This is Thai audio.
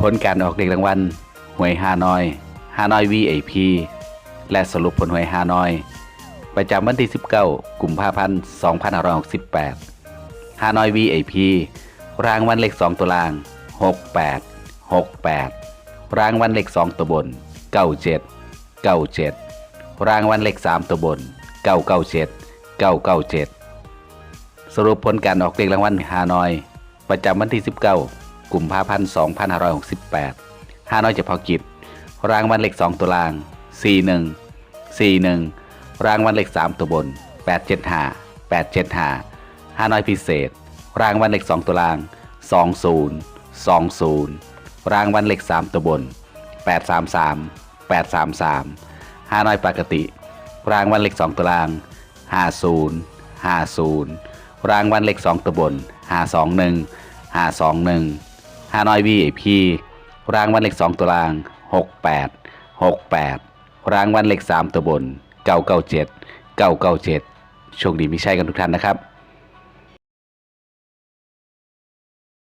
ผลการออกเลขรางวัลหวยฮานอยฮานอย VIP และสรุปผลหวยฮานอย ประจำวันที่ 19 กุมภาพันธ์ 2568ฮานอย VIP รางวัลเลข 2 ตัวล่าง 68 68 รางวัลเลข 2 ตัวบน 97 97 รางวัลเลข 3 ตัวบน 997 997 สรุปผลการออกเลขรางวัลฮานอย ประจำวันที่ 19 กุมภาพันธ์2568ฮานอยเฉพาะกิจ รางวัลเหลข2ตัวล่าง 41 41 รางวัลเหลข3ตัวบน 875 875ฮานอยพิเศษ รางวัลเหลข2ตัวล่าง 20 20 รางวัลเหลข3ตัวบน 833 833ฮานอยปกติ รางวัลเหลข2ตัวล่าง 50 50 รางวัลเหลข2ตัวบน 521 521 ฮานอย VIP รางวัลเลข2ตัวล่าง 68 68 รางวัลเลข3ตัวบน 997 997 โชคดีมีชัยกันทุกท่านนะครับ